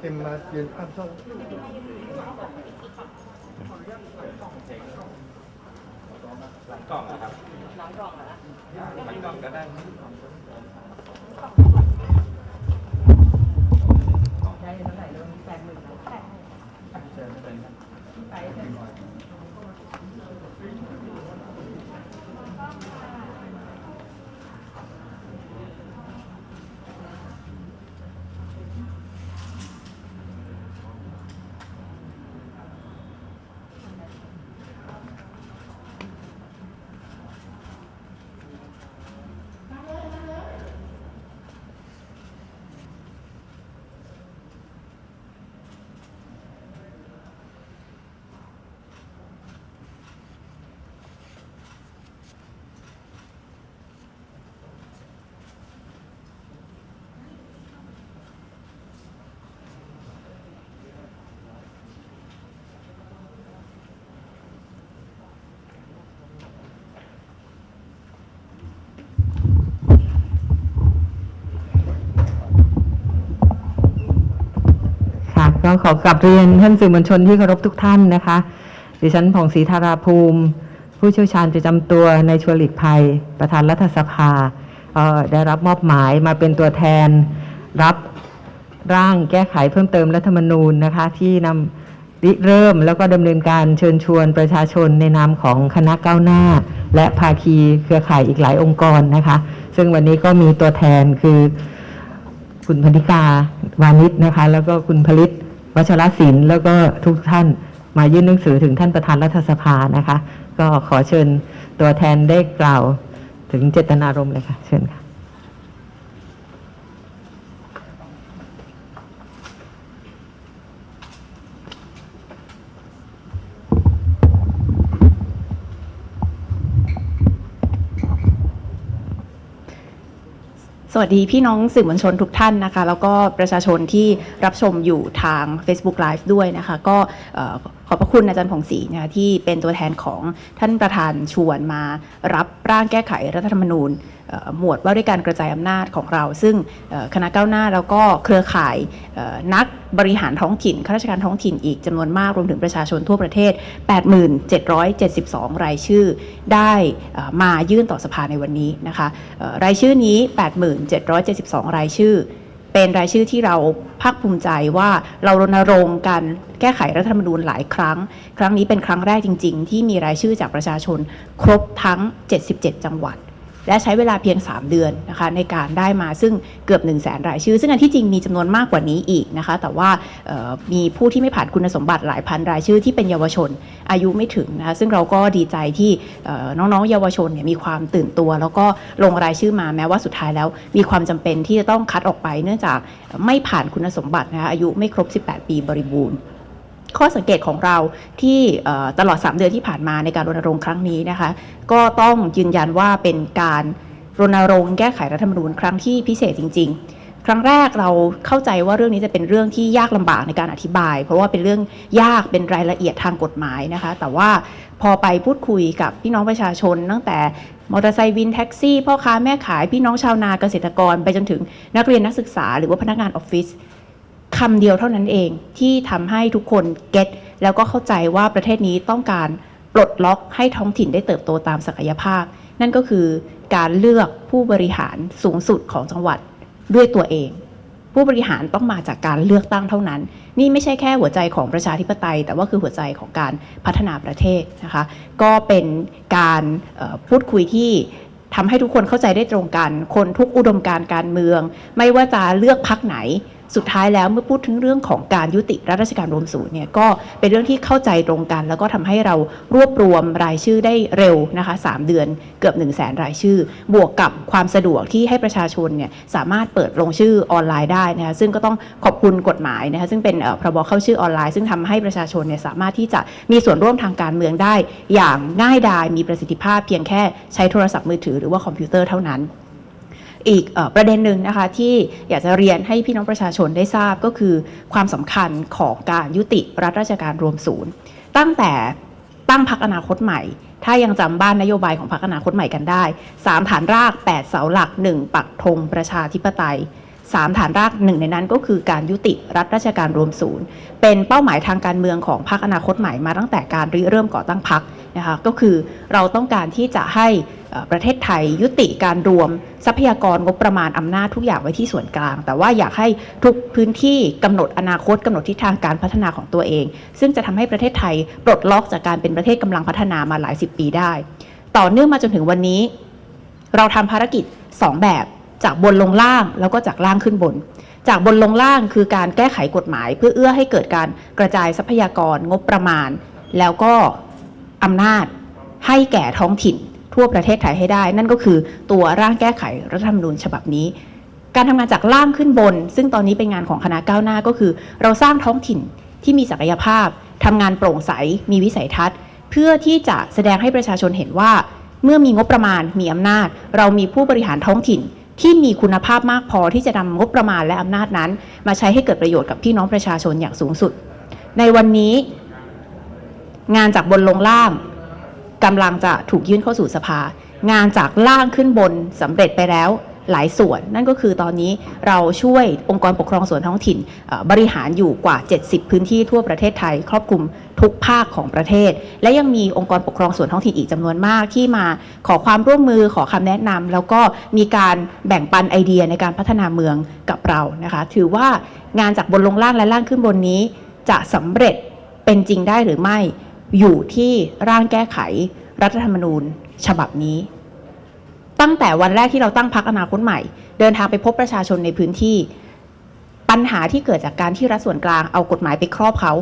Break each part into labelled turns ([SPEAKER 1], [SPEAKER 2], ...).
[SPEAKER 1] เต็มมายืนอ้ามช่อง
[SPEAKER 2] หลังกล่องนะครับหลังกล่องนะหลังกล่องก็ได้
[SPEAKER 3] ได้เท่าไหร่แล้วแปดหมื่นแล้วไปเถอะค่ะ ก็ขอกลับเรียนท่านสื่อมวลชนที่เคารพทุกท่านนะคะ ดิฉันผ่องศรีธาราภูมิ ผู้เชี่ยวชาญประจำตัวในชวนหลีกภัย ประธานรัฐสภาได้รับมอบหมายมาเป็นตัวแทนรับร่างแก้ไขเพิ่มเติมรัฐธรรมนูญนะคะ ที่นำริเริ่มแล้วก็ดำเนินการเชิญชวนประชาชนในนามของคณะก้าวหน้า และภาคีเครือข่ายอีกหลายองค์กรนะคะ ซึ่งวันนี้ก็มีตัวแทนคือคุณพนิกาวานิชนะคะ แล้วก็คุณผลิต วัชรศิลป์แล้วก็ทุกท่านมายื่นหนังสือถึงท่านประธานรัฐสภานะคะ ก็ขอเชิญตัวแทนได้กล่าวถึงเจตนารมณ์เลยค่ะ เชิญค่ะ
[SPEAKER 4] วัสดีพี่น้องสื่อมวลชนทุกท่านนะคะ แล้วก็ประชาชนที่รับชมอยู่ทาง Facebook Live ด้วยนะคะ ก็ ขอบพระคุณอาจารย์ผ่องศรีนะคะที่เป็นตัวแทนของท่านประธานชวนมารับร่างแก้ไขรัฐธรรมนูญหมวดว่าด้วยการกระจายอำนาจของเรา ซึ่งคณะก้าวหน้าแล้วก็เครือข่ายนักบริหารท้องถิ่นข้าราชการท้องถิ่นอีกจำนวนมากรวมถึงประชาชนทั่วประเทศ8772 รายชื่อ ได้มายื่นต่อสภาในวันนี้นะคะรายชื่อนี้ 8772รายชื่อ เป็นรายชื่อที่เราภาคภูมิใจว่าเรารณรงค์กันแก้ไขรัฐธรรมนูญหลายครั้ง ครั้งนี้เป็นครั้งแรกจริง ๆ ที่มีรายชื่อจากประชาชนครบทั้ง 77 จังหวัด และใช้เวลาเพียง 3 เดือนนะคะในการได้มาซึ่งเกือบ 1 0 0 0 0แสนรายชื่อ ซึ่งอันที่จริงมีจำนวนมากกว่านี้อีกนะคะ แต่ว่ามีผู้ที่ไม่ผ่านคุณสมบัติหลายพันรายชื่อที่เป็นเยาวชนอายุไม่ถึงนะคะซึ่งเราก็ดีใจที่น้องๆ เยาวชนเนี่ยมีความตื่นตัว แล้วก็ลงรายชื่อมาแม้ว่าสุดท้ายแล้ว มีความจำเป็นที่จะต้องคัดออกไป เนื่องจากไม่ผ่านคุณสมบัตินะคะอายุไม่ครบ 18 ปีบริบูรณ์ ข้อสังเกตของเราที่ตลอด 3 เดือนที่ผ่านมาในการรณรงค์ครั้งนี้นะคะ ก็ต้องยืนยันว่าเป็นการรณรงค์แก้ไขรัฐธรรมนูญครั้งที่พิเศษจริง ๆครั้งแรกเราเข้าใจว่าเรื่องนี้จะเป็นเรื่องที่ยากลำบากในการอธิบาย เพราะว่าเป็นเรื่องยากเป็นรายละเอียดทางกฎหมายนะคะ แต่ว่าพอไปพูดคุยกับพี่น้องประชาชน ตั้งแต่มอเตอร์ไซค์วินแท็กซี่พ่อค้าแม่ขายพี่น้องชาวนาเกษตรกร ไปจนถึงนักเรียนนักศึกษา หรือว่าพนักงานออฟฟิศ คำเดียวเท่านั้นเองที่ทำให้ทุกคนเก็ตแล้วก็เข้าใจว่าประเทศนี้ต้องการปลดล็อกให้ท้องถิ่นได้เติบโตตามศักยภาพ นั่นก็คือการเลือกผู้บริหารสูงสุดของจังหวัดด้วยตัวเอง ผู้บริหารต้องมาจากการเลือกตั้งเท่านั้น นี่ไม่ใช่แค่หัวใจของประชาธิปไตย แต่ว่าคือหัวใจของการพัฒนาประเทศนะคะ ก็เป็นการพูดคุยที่ทำให้ทุกคนเข้าใจได้ตรงกัน คนทุกอุดมการณ์การเมือง ไม่ว่าจะเลือกพักไหน สุดท้ายแล้วเมื่อพูดถึงเรื่องของการยุติรัฐราชการรวมศูนย์เนี่ยก็เป็นเรื่องที่เข้าใจตรงกัน แล้วก็ทำให้เรารวบรวมรายชื่อได้เร็วนะคะ3เดือนเกือบ 1 0 0 0 0แสนรายชื่อ บวกกับความสะดวกที่ให้ประชาชนเนี่ยสามารถเปิดลงชื่อออนไลน์ได้นะคะซึ่งก็ต้องขอบคุณกฎหมายนะคะซึ่งเป็นเอ่อพรบเข้าชื่อออนไลน์ ซึ่งทำให้ประชาชนเนี่ยสามารถที่จะมีส่วนร่วมทางการเมืองได้ อย่างง่ายดายมีประสิทธิภาพเพียงแค่ใช้โทรศัพท์มือถือหรือว่าคอมพิวเตอร์เท่านั้น อีกอประเด็นหนึ่งนะคะที่อยากจะเรียนให้พี่น้องประชาชนได้ทราบก็คือ ความสำคัญของการยุติรัฐราชการรวมศูนย์ ตั้งแต่ตั้งพักอนาคตใหม่ ถ้ายังจำบ้านนโยบายของพักอนาคตใหม่กันได้ 3 ฐานราก 8 เสาหลัก 1 ปักธงประชาธิปไตย สามฐานรากหนึ่งในนั้นก็คือการยุติรัฐราชการรวมศูนย์ เป็นเป้าหมายทางการเมืองของพรรคอนาคตใหม่มาตั้งแต่การริเริ่มก่อตั้งพรรคนะคะก็คือเราต้องการที่จะให้ประเทศไทยยุติการรวมทรัพยากรงบประมาณอำนาจทุกอย่างไว้ที่ส่วนกลาง แต่ว่าอยากให้ทุกพื้นที่กำหนดอนาคตกำหนดทิศทางการพัฒนาของตัวเอง ซึ่งจะทำให้ประเทศไทยปลดล็อกจากการเป็นประเทศกำลังพัฒนามาหลายสิบปีได้ ต่อเนื่องมาจนถึงวันนี้ เราทำภารกิจ 2 แบบ จากบนลงล่างแล้วก็จากล่างขึ้นบน จากบนลงล่างคือการแก้ไขกฎหมาย เพื่อเอื้อให้เกิดการกระจายทรัพยากรงบประมาณ แล้วก็อำนาจให้แก่ท้องถิ่นทั่วประเทศไทยให้ได้ นั่นก็คือตัวร่างแก้ไขรัฐธรรมนูญฉบับนี้ การทำงานจากล่างขึ้นบน ซึ่งตอนนี้เป็นงานของคณะก้าวหน้าก็คือ เราสร้างท้องถิ่นที่มีศักยภาพทำงานโปร่งใสมีวิสัยทัศน์ เพื่อที่จะแสดงให้ประชาชนเห็นว่า เมื่อมีงบประมาณมีอำนาจ เรามีผู้บริหารท้องถิ่น ที่มีคุณภาพมากพอที่จะนำงบประมาณและอำนาจนั้น มาใช้ให้เกิดประโยชน์กับพี่น้องประชาชนอย่างสูงสุด ในวันนี้ งานจากบนลงล่างกำลังจะถูกยื่นเข้าสู่สภา งานจากล่างขึ้นบนสำเร็จไปแล้ว หลายส่วน นั่นก็คือตอนนี้เราช่วยองค์กรปกครองส่วนท้องถิ่นบริหารอยู่กว่า 70 พื้นที่ทั่วประเทศไทย ครอบคลุมทุกภาคของประเทศ และยังมีองค์กรปกครองส่วนท้องถิ่นอีกจำนวนมากที่มาขอความร่วมมือขอคำแนะนำแล้วก็มีการแบ่งปันไอเดียในการพัฒนาเมืองกับเรานะคะถือว่างานจากบนลงล่างและล่างขึ้นบนนี้ จะสำเร็จเป็นจริงได้หรือไม่อยู่ที่ร่างแก้ไขรัฐธรรมนูญฉบับนี้ ตั้งแต่วันแรกที่เราตั้งพักอนาคตใหม่ เดินทางไปพบประชาชนในพื้นที่ ปัญหาที่เกิดจากการที่รัฐส่วนกลางเอากฎหมายไปครอบเขา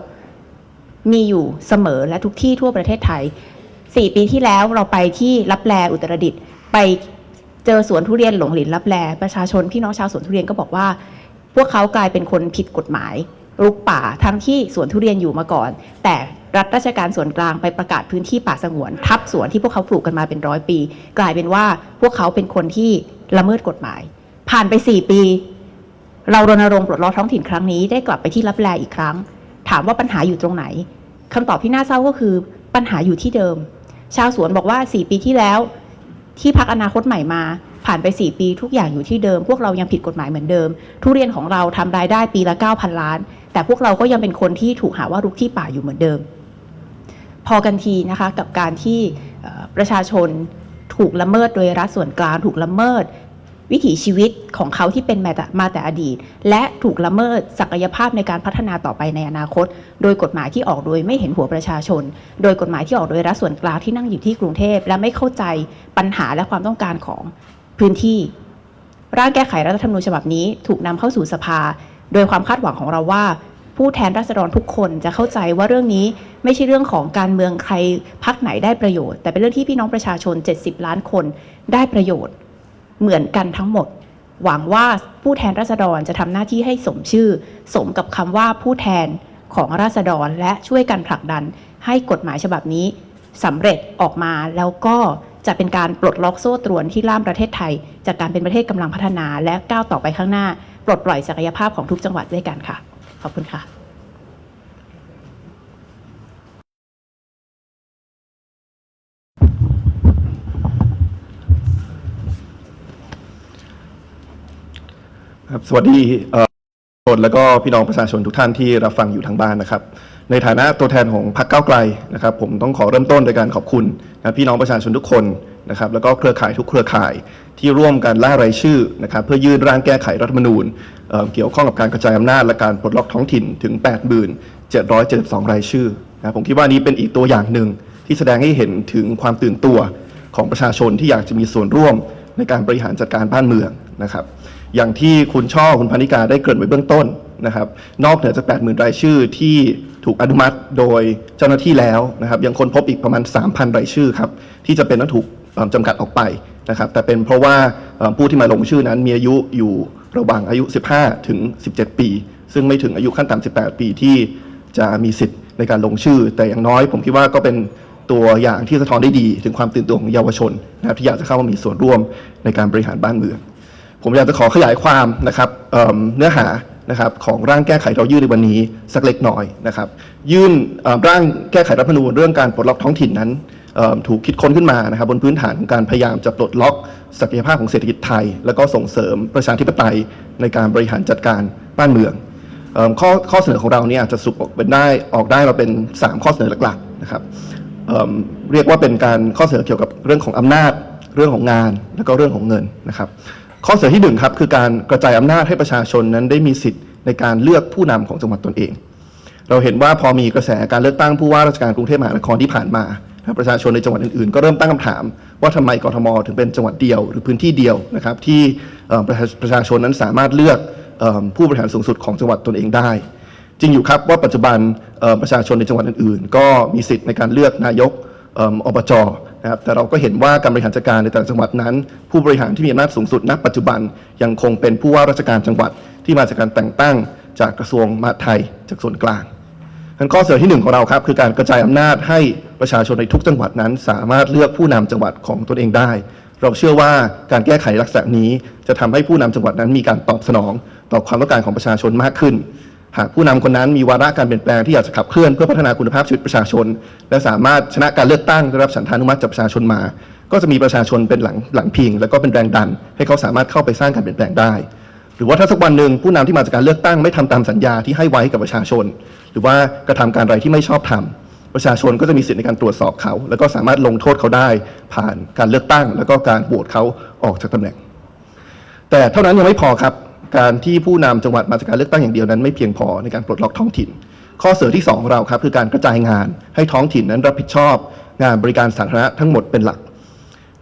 [SPEAKER 4] มีอยู่เสมอและทุกที่ทั่วประเทศไทยสี่ปีที่แล้วเราไปที่รับแลอุตรดิตถ์ไปเจอสวนทุเรียนหลงหลินรับแลประชาชนพี่น้องชาวสวนทุเรียนก็บอกว่า พวกเขากลายเป็นคนผิดกฎหมาย รุกป่าทั้งที่สวนทุเรียนอยู่มาก่อน แต่รัฐราชการส่วนกลางไปประกาศพื้นที่ป่าสงวน ทับสวนที่พวกเขาปลูกกันมาเป็นร้อยปี กลายเป็นว่าพวกเขาเป็นคนที่ละเมิดกฎหมาย ผ่านไปสี่ปี เรารณรงค์ปลดล็อกท้องถิ่นครั้งนี้ได้กลับไปที่รับแลอีกครั้ง ถามว่าปัญหาอยู่ตรงไหนคำตอบที่น่าเศร้าก็คือปัญหาอยู่ที่เดิม ชาวสวนบอกว่าสี่ปีที่แล้ว ที่พักอนาคตใหม่มา ผ่านไป 4 ปีทุกอย่างอยู่ที่เดิม พวกเรายังผิดกฎหมายเหมือนเดิม ทุเรียนของเราทำรายได้ปีละ 9,000 ล้าน แต่พวกเราก็ยังเป็นคนที่ถูกหาว่ารุกที่ป่าอยู่เหมือนเดิม พอกันทีนะคะกับการที่ประชาชนถูกละเมิดโดยรัฐส่วนกลางถูกละเมิด วิถีชีวิตของเขาที่เป็นมาแต่มาแต่อดีต และถูกละเมิดศักยภาพในการพัฒนาต่อไปในอนาคต โดยกฎหมายที่ออกโดยไม่เห็นหัวประชาชน โดยกฎหมายที่ออกโดยรัฐส่วนกลางที่นั่งอยู่ที่กรุงเทพ และไม่เข้าใจปัญหาและความต้องการของ พื้นที่ ร่างแก้ไขรัฐธรรมนูญฉบับนี้ถูกนำเข้าสู่สภา โดยความคาดหวังของเราว่า ผู้แทนราษฎรทุกคนจะเข้าใจว่าเรื่องนี้ไม่ใช่เรื่องของการเมืองใครพักไหนได้ประโยชน์ แต่เป็นเรื่องที่พี่น้องประชาชน 70 ล้านคนได้ประโยชน์ เหมือนกันทั้งหมด หวังว่าผู้แทนราษฎรจะทำหน้าที่ให้สมชื่อ สมกับคำว่าผู้แทนของราษฎรและช่วยกันผลักดันให้กฎหมายฉบับนี้สำเร็จออกมาแล้วก็ จะเป็นการปลดล็อกโซ่ตรวนที่ล่ามประเทศไทย จากการเป็นประเทศกำลังพัฒนาและก้าวต่อไปข้างหน้า ปลดปล่อยศักยภาพของทุกจังหวัดด้วยกันค่ะ ขอบคุณค่ะ
[SPEAKER 1] ครับสวัสดีเอ่อคนแล้วก็พี่น้องประชาชนทุกท่านที่รับฟังอยู่ทางบ้านนะครับ ในฐานะตัวแทนของพรรคก้าวไกลนะครับ ผมต้องขอเริ่มต้นโดยการขอบคุณนะพี่น้องประชาชนทุกคนนะครับแล้วก็เครือข่ายทุกเครือข่ายที่ร่วมกันล่ารายชื่อนะครับเพื่อยื่นร่างแก้ไขรัฐธรรมนูญเเกี่ยวข้องกับการกระจายอำนาจและการปลดล็อกท้องถิ่นถึง 8772 รายชื่อนะผมคิดว่านี้เป็นอีกตัวอย่างหนึ่งที่แสดงให้เห็นถึงความตื่นตัวของประชาชนที่อยากจะมีส่วนร่วมในการบริหารจัดการบ้านเมืองนะครับ อย่างที่คุณช่อคุณพนิกาได้เกริ่นไว้เบื้องต้น นะครับนอกเหนือจาก 80,000 รายชื่อที่ถูกอนุมัติโดยเจ้าหน้าที่แล้วนะครับยังค้นพบอีกประมาณ 3,000 รายชื่อครับที่จะเป็นต้องถูกจำกัดออกไปนะครับแต่เป็นเพราะว่าผู้ที่มาลงชื่อนั้นมีอายุอยู่ระหว่างอายุ 15 ถึง 17 ปี ซึ่งไม่ถึงอายุขั้นต่ำ 18 ปีที่จะมีสิทธิ์ในการลงชื่อ แต่อย่างน้อยผมคิดว่าก็เป็นตัวอย่างที่สะท้อนได้ดี ถึงความตื่นตัวของเยาวชนนะครับที่อยากจะเข้ามามีส่วนร่วมในการบริหารบ้านเมือง ผมอยากจะขอขยายความนะครับเเนื้อหา นะครับของร่างแก้ไขเรายื่นในวันนี้สักเล็กน้อยนะครับ ยื่นร่างแก้ไขรัฐธรรมนูญเรื่องการปลดล็อกท้องถิ่นนั้นถูกคิดค้นขึ้นมานะครับบนพื้นฐานของการพยายามจะปลดล็อกศักยภาพของเศรษฐกิจไทย แล้วก็ส่งเสริมประชาธิปไตยในการบริหารจัดการบ้านเมืองอข้อข้อเสนอของเราเนี่ยจะสรุปออกเป็นได้ออกได้เราเป็น 3 ข้อเสนอหลักๆนะครับเเรียกว่าเป็นการข้อเสนอเกี่ยวกับเรื่องของอำนาจ เรื่องของงาน แล้วก็เรื่องของเงินนะครับ ข้อเสนอที่หนึ่งครับคือการกระจายอำนาจให้ประชาชนนั้นได้มีสิทธิ์ในการเลือกผู้นำของจังหวัดตนเอง เราเห็นว่าพอมีกระแสการเลือกตั้งผู้ว่าราชการกรุงเทพมหานครที่ผ่านมาประชาชนในจังหวัดอื่นๆ ก็เริ่มตั้งคำถาม ว่าทำไมกรทมถึงเป็นจังหวัดเดียวหรือพื้นที่เดียวนะครับที่ประชาชนนั้นสามารถเลือกผู้บริหารสูงสุดของจังหวัดตนเองได้ จริงอยู่ครับว่าปัจจุบันประชาชนในจังหวัดอื่นๆ ก็มีสิทธิ์ในการเลือกนายก อบจนะครับแต่เราก็เห็นว่าการบริหารจัดการในแต่ละจังหวัดนั้น ผู้บริหารที่มีอำนาจสูงสุดณปัจจุบันยังคงเป็นผู้ว่าราชการจังหวัดที่มาจากการแต่งตั้งจากกระทรวงมหาดไทยจากส่วนกลางงั้นข้อเสนอที่หนึ่งของเราครับคือการกระจายอำนาจให้ประชาชนในทุกจังหวัดนั้น สามารถเลือกผู้นำจังหวัดของตนเองได้ เราเชื่อว่าการแก้ไขลักษณะนี้จะทำให้ผู้นำจังหวัดนั้นมีการตอบสนอง ต่อความต้องการของประชาชนมากขึ้น หากผู้นำคนนั้นมีวาระการเปลี่ยนแปลงที่อยากจะขับเคลื่อนเพื่อพัฒนาคุณภาพชีวิตประชาชน และสามารถชนะการเลือกตั้งได้รับฉันทานุมัติจากประชาชนมา ก็จะมีประชาชนเป็นหลังหลังพิง แล้วก็เป็นแรงดัน ให้เขาสามารถเข้าไปสร้างการเปลี่ยนแปลงได้ หรือว่าถ้าสักวันหนึ่งผู้นำที่มาจากการเลือกตั้งไม่ทำตามสัญญาที่ให้ไว้กับประชาชน หรือว่ากระทำการอะไรที่ไม่ชอบทำประชาชนก็จะมีสิทธิในการตรวจสอบเขา แล้วก็สามารถลงโทษเขาได้ ผ่านการเลือกตั้ง แล้วก็การโหวตเขาออกจากตำแหน่ง แต่เท่านั้นยังไม่พอครับ การที่ผู้นำจังหวัดมาจากการเลือกตั้งอย่างเดียวนั้นไม่เพียงพอในการปลดล็อกท้องถิ่น ข้อเสนอที่สองของเราครับคือการกระจายงานให้ท้องถิ่นนั้นรับผิดชอบ งานบริการสาธารณะทั้งหมดเป็นหลัก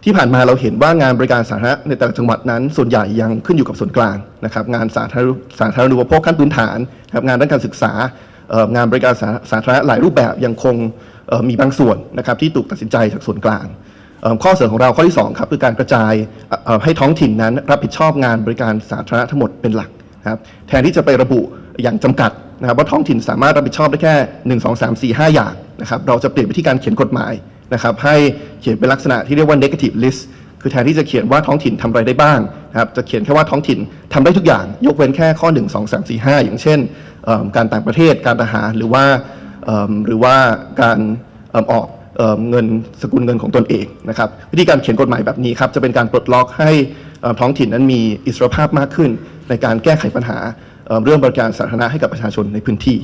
[SPEAKER 1] ที่ผ่านมาเราเห็นว่างานบริการสาธารณะในแต่ละจังหวัดนั้น ส่วนใหญ่ยังขึ้นอยู่กับส่วนกลางนะครับงานสาธารณสาธารณูปโภคขั้นพื้นฐานครับงานด้านการศึกษางานบริการสาธารณะหลายรูปแบบยังคงมีบางส่วนนะครับที่ถูกตัดสินใจจากส่วนกลาง ข้อเสนอของเราข้อที่2ครับคือการกระจายให้ท้องถิ่นนั้นรับผิดชอบงานบริการสาธารณะทั้งหมดเป็นหลักนะครับแทนที่จะไประบุอย่างจำกัดนะครับว่าท้องถิ่นสามารถรับผิดชอบได้แค่ 1 2 3 4 5 อย่างนะครับเราจะเปลี่ยนวิธีการเขียนกฎหมายนะครับให้เขียนเป็นลักษณะที่เรียกว่า negative list คือแทนที่จะเขียนว่าท้องถิ่นทำอะไรได้บ้างนะครับจะเขียนแค่ว่าท้องถิ่นทำได้ทุกอย่าง ยกเว้นแค่ข้อ 1 2 3 4 5 อย่างเช่นเอิ่มการต่างประเทศการทหารหรือว่าหรือว่าการออก เเงินสกุลเงินของตนเองนะครับวิธีการเขียนกฎหมายแบบนี้ครับจะเป็นการปลดล็อกให้ท้องถิ่นนั้นมีอิสรภาพมากขึ้น ในการแก้ไขปัญหาเเรื่องบริการสาธารณะให้กับประชาชนในพื้นที่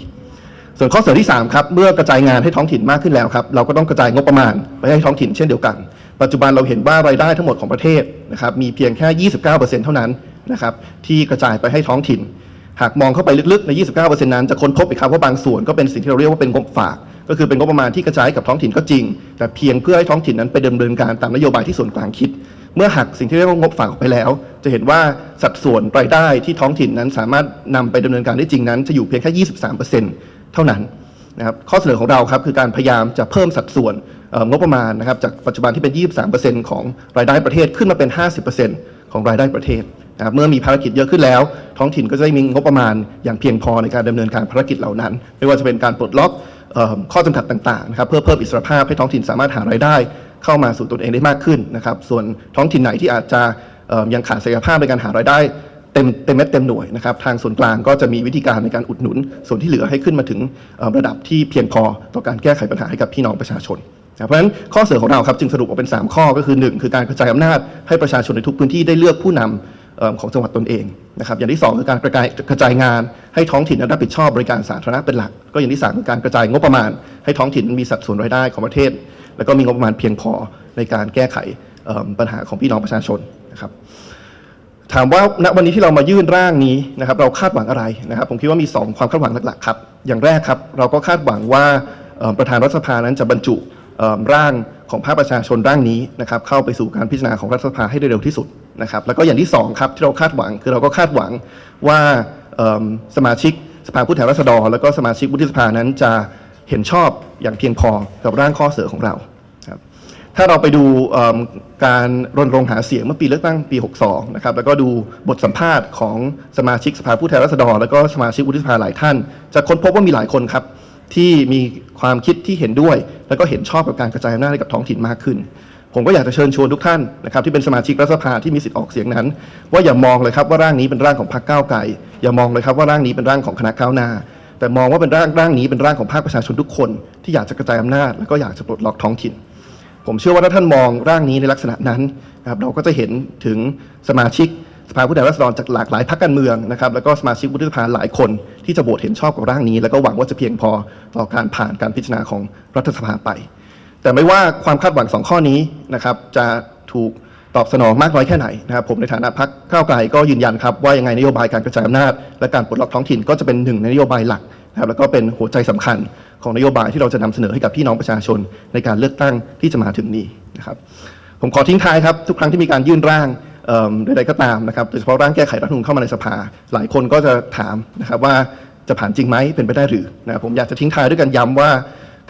[SPEAKER 1] ส่วนข้อเสนอที่3ครับเมื่อกระจายงานให้ท้องถิ่นมากขึ้นแล้วครับเราก็ต้องกระจายงบประมาณไปให้ท้องถิ่นเช่นเดียวกัน ปัจจุบันเราเห็นว่ารายได้ทั้งหมดของประเทศนะครับมีเพียงแค่ 29%เท่านั้นนะครับที่กระจายไปให้ท้องถิ่น หากมองเข้าไปลึกๆใน 29%นั้นจะค้นพบอีกครับว่าบางส่วนก็เป็นสิ่งที่เราเรียกว่าเป็นงบฝาก ก็คือเป็นงบประมาณที่กระจายกับท้องถิ่นก็จริง แต่เพียงเพื่อให้ท้องถิ่นนั้นไปดำเนินการตามนโยบายที่ส่วนกลางคิด เมื่อหักสิ่งที่เรียกว่างบฝากออกไปแล้ว จะเห็นว่าสัดส่วนรายได้ที่ท้องถิ่นนั้นสามารถนำไปดำเนินการได้จริงนั้น จะอยู่เพียงแค่ 23%เท่านั้นนะครับข้อเสนอของเราครับคือการพยายามจะเพิ่มสัดส่วนงบประมาณนะครับจากปัจจุบันที่เป็น 23%ของรายได้ประเทศขึ้นมาเป็น 50%ของรายได้ประเทศนะเมื่อมีภารกิจเยอะขึ้นแล้ว ท้องถิ่นก็จะได้มีงบประมาณอย่างเพียงพอในการดำเนินการภารกิจเหล่านั้น ไม่ว่าจะเป็นการปลดล็อก ข้อจำกัดต่างๆนะครับเพื่อเพิ่มอิสรภาพให้ท้องถิ่นสามารถหารายได้ เข้ามาสู่ตนเองได้มากขึ้นนะครับ ส่วนท้องถิ่นไหนที่อาจจะยังขาดศักยภาพในการหารายได้เต็มเต็มเม็ดเต็มหน่วยนะครับทางส่วนกลางก็จะมีวิธีการในการอุดหนุน ส่วนที่เหลือให้ขึ้นมาถึงระดับที่เพียงพอต่อการแก้ไขปัญหาให้กับพี่น้องประชาชนเพราะฉะนั้นข้อเสนอของเราครับจึงสรุปออกเป็น 3 ข้อก็คือ 1 คือการกระจายอำนาจให้ประชาชนในทุกพื้นที่ได้เลือกผู้นำเอ่อ ของจังหวัดตนเองนะครับอย่างที่ 2 คือการกระจายกระจายงานให้ท้องถิ่นรับผิดชอบบริการสาธารณะเป็นหลัก ก็อย่างที่3คือการกระจายงบประมาณ ให้ท้องถิ่นมีสัดส่วนรายได้ของประเทศ แล้วก็มีงบประมาณเพียงพอในการแก้ไขปัญหาของพี่น้องประชาชนนะครับถามว่าณวันนี้ที่เรามายื่นร่างนี้นะครับเราคาดหวังอะไรนะครับ ผมคิดว่ามี 2 ความคาดหวังหลักๆครับอย่างแรกครับเราก็คาดหวังว่าประธานรัฐสภานั้นจะบรรจุร่างของภาคประชาชนร่างนี้นะครับเข้าไปสู่การพิจารณาของรัฐสภาให้ได้เร็วที่สุด นะครับแล้วก็อย่างที่สองครับที่เราคาดหวังคือเราก็คาดหวังว่าสมาชิกสภาผู้แทนราษฎร แล้วก็สมาชิกวุฒิสภานั้นจะเห็นชอบอย่างเพียงพอกับร่างข้อเสนอของเราครับถ้าเราไปดูการรณรงค์หาเสียงเมื่อปีเลือกตั้งปี 62 นะครับแล้วก็ดูบทสัมภาษณ์ของสมาชิกสภาผู้แทนราษฎร แล้วก็สมาชิกวุฒิสภาหลายท่าน จะค้นพบว่ามีหลายคนครับที่มีความคิดที่เห็นด้วย แล้วก็เห็นชอบกับการกระจายอำนาจให้กับท้องถิ่นมากขึ้น ผมก็อยากจะเชิญชวนทุกท่านนะครับที่เป็นสมาชิกรัฐสภาที่มีสิทธิ์ออกเสียงนั้น ว่าอย่ามองเลยครับว่าร่างนี้เป็นร่างของพรรคก้าวไกลอย่ามองเลยครับว่าร่างนี้เป็นร่างของคณะก้าวหน้า แต่มองว่าเป็นร่างร่างนี้เป็นร่างของภาคประชาชนทุกคน ที่อยากจะกระจายอำนาจแล้วก็อยากจะปลดล็อกท้องถิ่น ผมเชื่อว่าถ้าท่านมองร่างนี้ในลักษณะนั้นนะครับเราก็จะเห็นถึงสมาชิกสภาผู้แทนราษฎรจากหลากหลายพรรคการเมืองนะครับแล้วก็สมาชิกวุฒิสภาหลายคนที่จะโหวตเห็นชอบกับร่างนี้ แล้วก็หวังว่าจะเพียงพอต่อการผ่านการพิจารณาของรัฐสภาไป แต่ไม่ว่าความคาดหวังสองข้อนี้นะครับจะถูกตอบสนองมากน้อยแค่ไหนนะครับผมในฐานะพักก้าวไกลก็ยืนยันครับว่ายังไงนโยบายการกระจายอำนาจและการปลดล็อกท้องถิ่นก็จะเป็นหนึ่งในนโยบายหลักนะครับแล้วก็เป็นหัวใจสำคัญของนโยบายที่เราจะนำเสนอให้กับพี่น้องประชาชนในการเลือกตั้งที่จะมาถึงนี้นะครับผมขอทิ้งท้ายครับทุกครั้งที่มีการยื่นร่างใดๆก็ตามนะครับโดยเฉพาะร่างแก้ไขรัฐธรรมนูญเข้ามาในสภา หลายคนก็จะถามนะครับว่าจะผ่านจริงไหมเป็นไปได้หรือนะครับผมอยากจะทิ้งท้ายด้วยกันย้ำว่า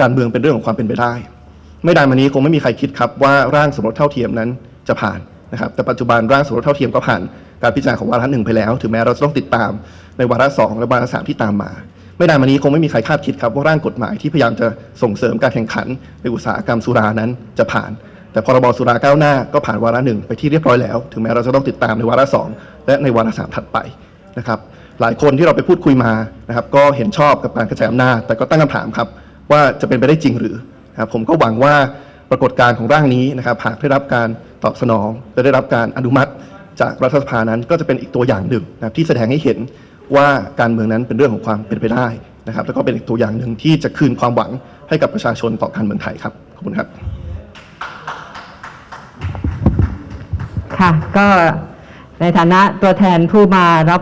[SPEAKER 1] การเมืองเป็นเรื่องของความเป็นไปได้ ไม่นานมานี้คงไม่มีใครคิดครับว่าร่างสมรสเท่าเทียมนั้นจะผ่านนะครับแต่ปัจจุบันร่างสมรสเท่าเทียมก็ผ่านการพิจารณาของวาระหนึ่งไปแล้ว ถึงแม้เราจะต้องติดตามในวาระสองและวาระสามที่ตามมา ไม่นานมานี้คงไม่มีใครคาดคิดครับว่าร่างกฎหมายที่พยายามจะส่งเสริมการแข่งขันในอุตสาหกรรมสุรานั้นจะผ่าน แต่พรบสุราก้าวหน้าก็ผ่านวาระหนึ่งไปที่เรียบร้อยแล้ว ถึงแม้เราจะต้องติดตามในวาระสองและในวาระสามถัดไปนะครับหลายคนที่เราไปพูดคุยมานะครับก็เห็นชอบกับการกระจายอำนาจแต่ก็ตั้งคำถามครับว่าจะเป็นไปได้จริงหรือ ผมก็หวังว่าปรากฏการณ์ของร่างนี้นะครับหากได้รับการตอบสนองและได้รับการอนุมัติจากรัฐสภานั้นก็จะเป็นอีกตัวอย่างหนึ่งนะครับที่แสดงให้เห็นว่าการเมืองนั้นเป็นเรื่องของความเป็นไปได้นะครับ แล้วก็เป็นอีกตัวอย่างหนึ่งที่จะคืนความหวังให้กับประชาชนต่อการเมืองไทยครับขอบคุณครับ
[SPEAKER 3] ค่ะ ก็ในฐานะตัวแทนผู้มารับ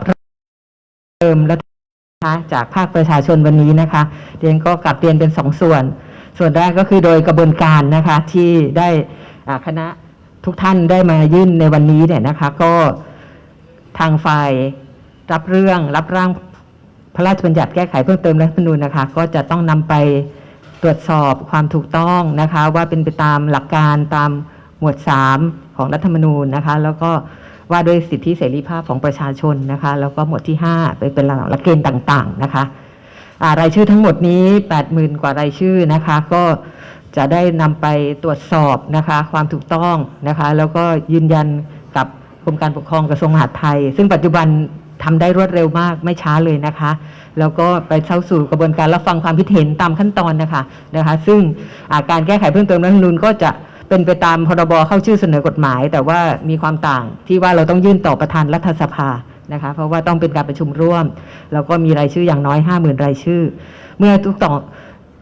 [SPEAKER 3] เติมและนะคะจากภาคประชาชนวันนี้นะคะเรียนก็กลับเรียนเป็นสองส่วน ส่วนแรกก็คือโดยกระบวนการนะคะที่ได้คณะทุกท่านได้มายื่นในวันนี้เนี่ยนะคะก็ทางฝ่ายรับเรื่องรับร่างพระราชบัญญัติแก้ไขเพิ่มเติมรัฐธรรมนูญนะคะ ก็จะต้องนำไปตรวจสอบความถูกต้องนะคะ ว่าเป็นไปตามหลักการตามหมวด 3 ของรัฐธรรมนูญนะคะ แล้วก็ว่าด้วยสิทธิเสรีภาพของประชาชนนะคะ แล้วก็หมวดที่ 5 ไปเป็นหลักเกณฑ์ต่าง ๆ นะคะ รายชื่อทั้งหมดนี้ 80,000 กว่ารายชื่อนะคะ ก็จะได้นำไปตรวจสอบนะคะ ความถูกต้องนะคะ แล้วก็ยืนยันกับกรมการปกครองกระทรวงมหาดไทย ซึ่งปัจจุบันทำได้รวดเร็วมากไม่ช้าเลยนะคะ แล้วก็ไปเข้าสู่กระบวนการรับฟังความคิดเห็นตามขั้นตอนนะคะนะคะ ซึ่งาการแก้ไขเพิ่มเติมรัฐธรรมนูญก็จะเป็นไปตามพรบเข้าชื่อเสนอกฎหมาย แต่ว่ามีความต่างที่ว่าเราต้องยื่นต่อประธานรัฐสภา นะคะเพราะว่าต้องเป็นการประชุมร่วม แล้วก็มีรายชื่ออย่างน้อย 5 0,000 รายชื่อ เมื่อทุกต่อ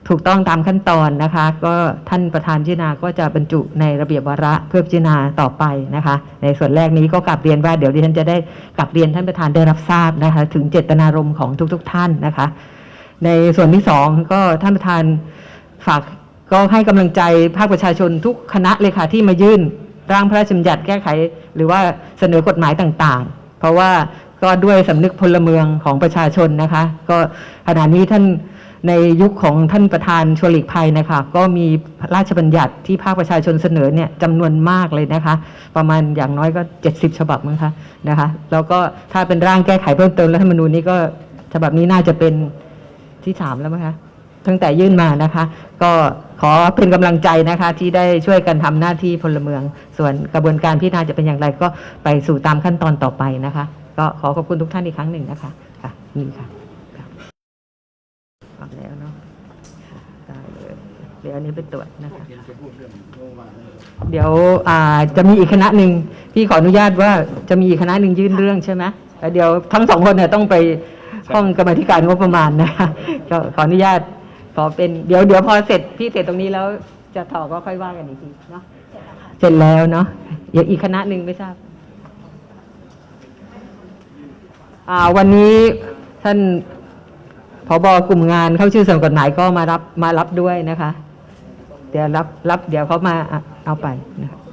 [SPEAKER 3] ถูกต้องตามขั้นตอนนะคะ ก็ท่านประธานพิจารณาก็จะบรรจุในระเบียบวาระเพื่อพิจารณาต่อไปนะคะ ในส่วนแรกนี้ก็กลับเรียนว่าเดี๋ยวดิฉันจะได้กลับเรียนท่านประธานได้รับทราบนะคะ ถึงเจตนารมณ์ของทุก ๆท่านนะคะ ในส่วนที่สองก็ท่านประธานฝากก็ให้กำลังใจภาคประชาชนทุกคณะเลยค่ะที่มายื่นร่างพระราชบัญญัติแก้ไข หรือว่าเสนอกฎหมายต่างๆ ราะว่าก็ด้วยสำนึกพลเมืองของประชาชนนะคะ ก็ขณะนี้ท่านในยุคของท่านประธานชวนหลีกภัยนะคะ ก็มีราชบัญญัติที่ภาคประชาชนเสนอเนี่ยจำนวนมากเลยนะคะ ประมาณอย่างน้อยก็ 70 ฉบับมั้งคะนะคะ แล้วก็ถ้าเป็นร่างแก้ไขเพิ่มเติมรัฐธรรมนูญนี้ก็ฉบับนี้น่าจะเป็นที่สามแล้วมั้งคะ ตั้งแต่ยื่นมานะคะ ก็ขอเป็นกำลังใจนะคะ ที่ได้ช่วยกันทำหน้าที่พลเมือง ส่วนกระบวนการพิจารณาจะเป็นอย่างไรก็ไปสู่ตามขั้นตอนต่อไปนะคะ ก็ขอขอบคุณทุกท่านอีกครั้งหนึ่งนะคะค่ะนี่ค่ะครับแล้วเนาะได้เลยเดี๋ยวอันนี้ไปตรวจนะคะเดี๋ยวจะมีอีกคณะหนึ่งพี่ขออนุญาตว่าจะมีอีกคณะหนึ่งยื่นเรื่องใช่ไหมเดี๋ยวทั้งสองคนเนี่ยต้องไปห้องกรรมธิการงบประมาณนะคะก็ขออนุญาต ขอเป็นเดี๋ยวเดี๋ยวพอเสร็จพี่เสร็จตรงนี้แล้วจะต่อก็ค่อยว่ากันอีกทีเนาะเสร็จแล้วเนาะเดี๋ยวอีกคณะหนึ่งไม่ทราบอ่าวันนี้ท่านผบกลุ่มงานเข้าชื่อเสนอกฎหมายก็มารับมารับด้วยนะคะ เดี๋ยวรับรับเดี๋ยวเขามาอะเอาไปนะคะ